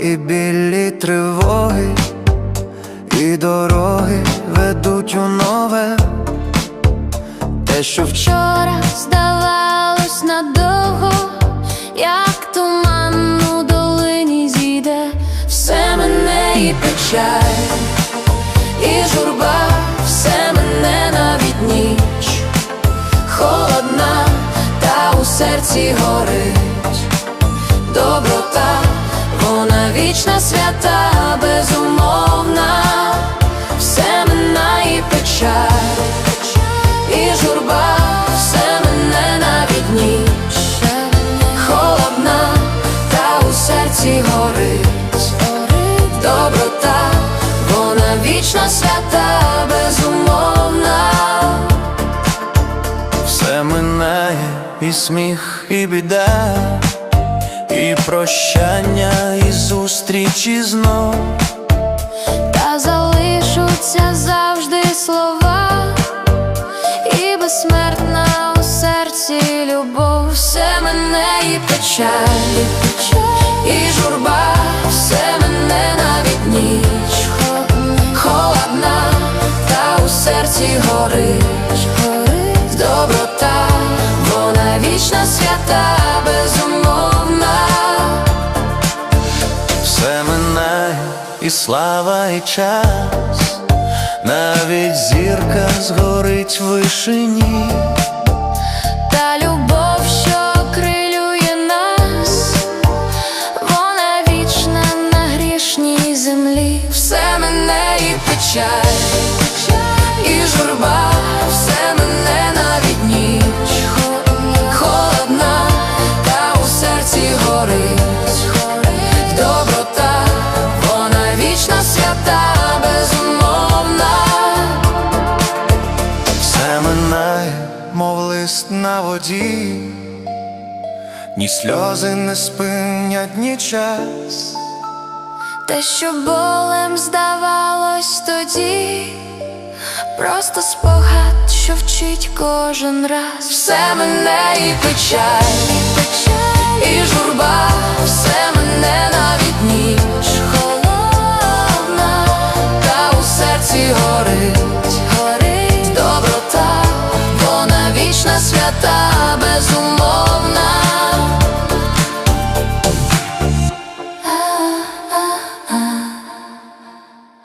і білі тривоги, і дороги ведуть у нове, те, що вчора здавалось надовго, як туман у долині зійде, все мене і печаль, і журба, все мене навіть ніч, холодна, та у серці горить, доброта, вона вічна, свята, безумовна, все і печаль. І журба, все мене навіть ніч. Холодна, та у серці горить. Доброта, вона вічна, свята, безумовна. Все минає, і сміх, і біда, і прощання, і зустрічі знов. Та залишуться завжди слова. І безсмертна у серці любов. Все мене і печаль, і журба, все мене навіть ніч. Холодна, та у серці горить. Доброта, вона вічна, свята, безумовна минає, і слава, і час, навіть зірка згорить в вишині. Та любов, що крилює нас, вона вічна на грішній землі. Все мене і печаль, мов на воді, ні сльози не спинять, ні час. Те, що болем здавалось тоді, просто спогад, що вчить кожен раз. Все мене і печаль, і печаль, і журба, все мене навіть та безумовна.